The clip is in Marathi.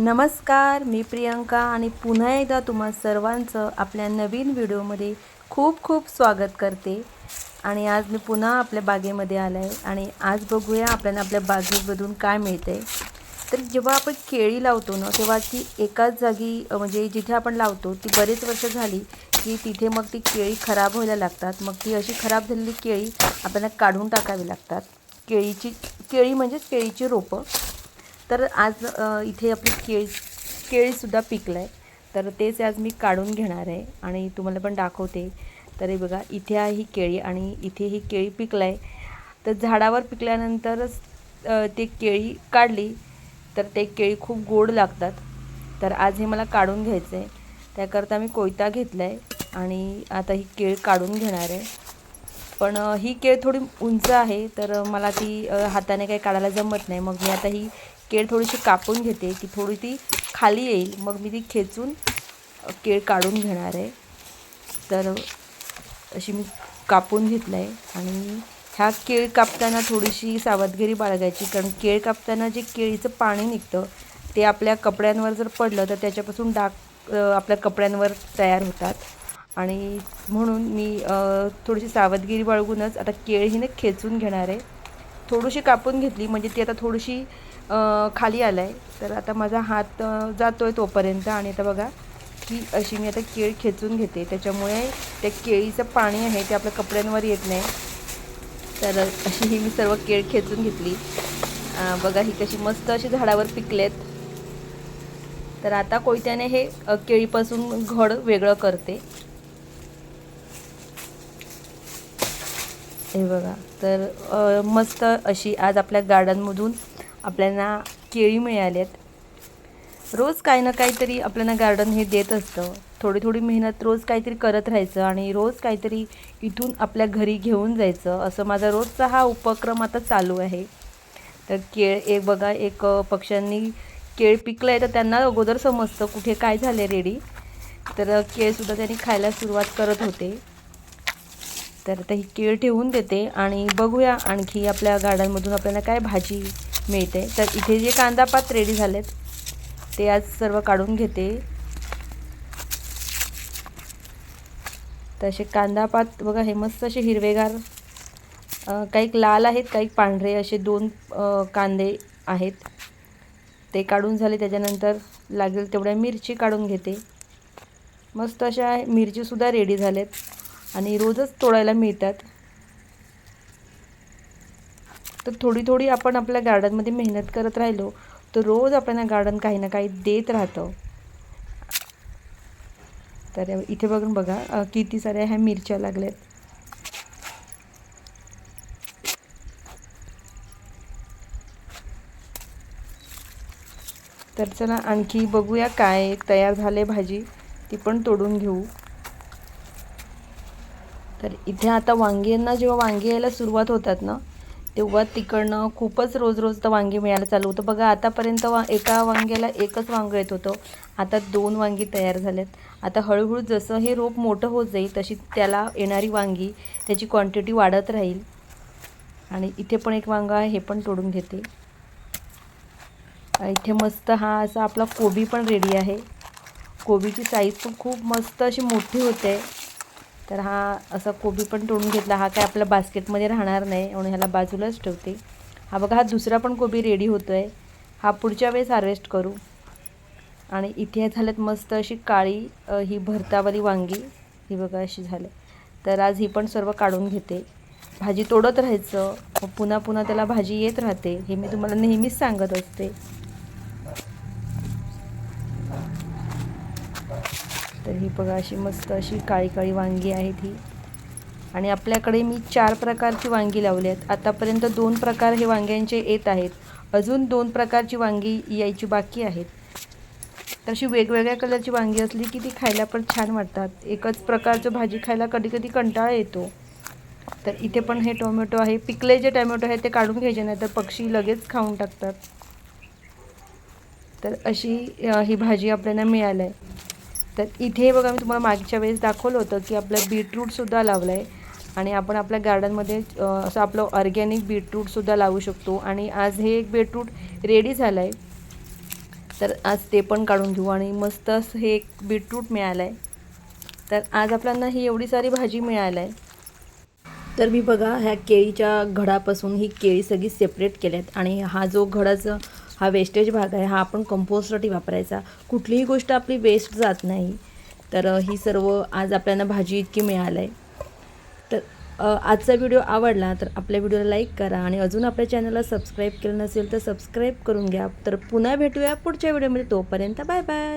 नमस्कार मी प्रियंका आणि पुन्हा एकदा तुम्हा सर्वांचं आपल्या नवीन व्हिडिओमध्ये खूप खूप स्वागत करते. आणि आज मी पुन्हा आपल्या बागेमध्ये आलं आहे आणि आज बघूया आपल्याला आपल्या बागेमधून काय मिळतं आहे तर जेव्हा आपण केळी लावतो ना तेव्हा ती एकाच जागी म्हणजे जिथे आपण लावतो ती बरेच वर्ष झाली की तिथे मग ती केळी खराब व्हायला लागतात. मग ती अशी खराब झालेली केळी आपल्याला काढून टाकावी लागतात. केळीची केळी म्हणजेच केळीची रोपं. तर आज इथे आपली केळी केळीसुद्धा पिकलं आहे तर तेच आज मी काढून घेणार आहे आणि तुम्हाला पण दाखवते. तर हे बघा इथे आहे ही केळी आणि इथे ही केळी पिकलं आहे तर झाडावर पिकल्यानंतरच ते केळी काढली तर ते केळी खूप गोड लागतात. तर आज हे मला काढून घ्यायचं आहे त्याकरता मी कोयता घेतला आहे आणि आता ही केळी काढून घेणार आहे. पण ही केळ थोडी उंच आहे तर मला ती हाताने काही काढायला जमत नाही. मग मी आता ही केळ थोडीशी कापून घेते की थोडी ती खाली येईल. मग मी ती खेचून केळ काढून घेणार आहे. तर अशी मी कापून घेतलं आहे आणि ह्या केळ कापताना थोडीशी सावधगिरी बाळगायची. कारण केळ कापताना जे केळीचं पाणी निघतं ते आपल्या कपड्यांवर जर पडलं तर त्याच्यापासून डाग आपल्या कपड्यांवर तयार होतात. आणि म्हणून मी थोडीशी सावधगिरी बाळगूनच आता केळ हिने खेचून घेणार आहे. थोडीशी कापून घेतली म्हणजे ती आता थोडीशी खाली आलं आहे तर आता माझा हात जातो आहे तोपर्यंत आणि आता बघा की अशी मी आता केळ खेचून घेते. त्याच्यामुळे त्या केळीचं पाणी आहे ते आपल्या कपड्यांवर येत नाही. तर अशी ही मी सर्व केळ खेचून घेतली. बघा ही कशी मस्त अशी झाडावर पिकलेत. तर आता कोयत्याने हे केळीपासून घड वेगळं करते. हे बघा. तर मस्त अशी आज आपल्या गार्डनमधून आपल्याला केळी मिळाल्यात. रोज काही ना काहीतरी आपल्याला गार्डन हे देत असतं. थोडी थोडी मेहनत रोज काहीतरी करत राहायचं आणि रोज काहीतरी इथून आपल्या घरी घेऊन जायचं. असं माझा रोजचा हा उपक्रम आता चालू आहे. तर केळ एक बघा एक पक्ष्यांनी केळ पिकलं आहे तर त्यांना अगोदर समजतं कुठे काय झाले रेडी तर केळसुद्धा त्यांनी खायला सुरुवात करत होते. तर आता ही केळ ठेवून देते आणि बघूया आणखी आपल्या गार्डनमधून आपल्याला काय भाजी मिळते. तर इथे जे कांदा पात रेडी झालेत ते आज सर्व काढून घेते. तसे कांदा पात बघा हे मस्त असे हिरवेगार काही लाल आहेत काही पांढरे असे दोन कांदे आहेत. ते काढून झाले त्याच्यानंतर लागेल तेवढ्या मिरची काढून घेते. मस्त अशा मिरचीसुद्धा रेडी झालेत आणि रोजच तोडायला मिळतात. तर थोडी थोडी आपण आपल्या गार्डनमध्ये मेहनत करत राहिलो तर रोज आपल्याला गार्डन काही ना काही देत राहतं. तर इथे बघून बघा किती साऱ्या ह्या मिरच्या लागल्यात. तर चला आणखी बघूया काय तयार झाले भाजी ती पण तोडून घेऊ. तर इथे आता वांग्यांना जेव्हा वांगी यायला सुरुवात होतात ना तेव्हा तिकडनं खूपच रोज रोज तर वांगी मिळायला चालू होतं. बघा आतापर्यंत वा एका वांग्याला एकच वांगं येत होतं. आता दोन वांगी तयार झालेत आता हळूहळू जसं हे रोप मोठं होत जाईल तशी त्याला येणारी वांगी त्याची क्वांटिटी वाढत राहील. आणि इथे पण एक वांगा आहे हे पण तोडून घेते. इथे मस्त हा असा आपला कोबी पण रेडी आहे. कोबीची साईज पण खूप मस्त अशी मोठी होते. तर हा असा कोबी पण तोडून घेतला. हा काय आपल्या बास्केटमध्ये राहणार नाही म्हणून ह्याला बाजूलाच ठेवते. हा बघा हा दुसरा पण कोबी रेडी होतो आहे हा पुढच्या वेळेस हार्वेस्ट करू. आणि इथे झाल्यात मस्त अशी काळी ही भरतावाली वांगी. ही बघा अशी झाली. तर आज ही पण सर्व काढून घेते. भाजी तोडत राहायचं. मग पुन्हा पुन्हा त्याला भाजी येत राहते. हे मी तुम्हाला नेहमीच सांगत असते. तर ही बघा अशी मस्त अशी काळी काळी वांगी आहेत ही. आणि आपल्याकडे मी चार प्रकारची वांगी लावली आहेत. आतापर्यंत दोन प्रकार हे वांग्यांचे येत आहेत. अजून दोन प्रकारची वांगी यायची बाकी आहेत. तर अशी वेगवेगळ्या कलरची वांगी असली की ती खायला पण छान वाटतात. एकच प्रकारचं भाजी खायला कधी कधी कंटाळा येतो. तर इथे पण हे टोमॅटो आहे. पिकले जे टोमॅटो आहे ते काढून घ्यायचे नाही तर पक्षी लगेच खाऊन टाकतात. तर अशी ही भाजी आपल्याला मिळाली आहे. तर इथे बघा मी तुम्हाला मागच्या वेळेस दाखवलं होतं की आपलं बीटरूटसुद्धा लावलं आहे आणि आपण आपल्या गार्डनमध्ये असं आपलं ऑर्गॅनिक बीटरूटसुद्धा लावू शकतो. आणि आज हे एक बीटरूट रेडी झालं आहे तर आज ते पण काढून घेऊ. आणि मस्त असं हे एक बीटरूट मिळालं आहे तर आज आपल्याला ही एवढी सारी भाजी मिळालं आहे तर मी बघा ह्या केळीच्या घडापासून ही केळी सगळी सेपरेट केल्यात. आणि हा जो घडाचा हा वेस्टेज भाग आहे हा आपण कंपोस्टसाठी वापरायचा. कुठलीही गोष्ट आपली वेस्ट जात नाही. तर ही सर्व आज आपल्याला भाजी इतकी मिळालं आहे तर आजचा व्हिडिओ आवडला तर आपल्या व्हिडिओला लाईक करा आणि अजून आपल्या चॅनलला सबस्क्राईब केलं नसेल तर सबस्क्राईब करून घ्या. तर पुन्हा भेटूया पुढच्या व्हिडिओमध्ये तोपर्यंत बाय बाय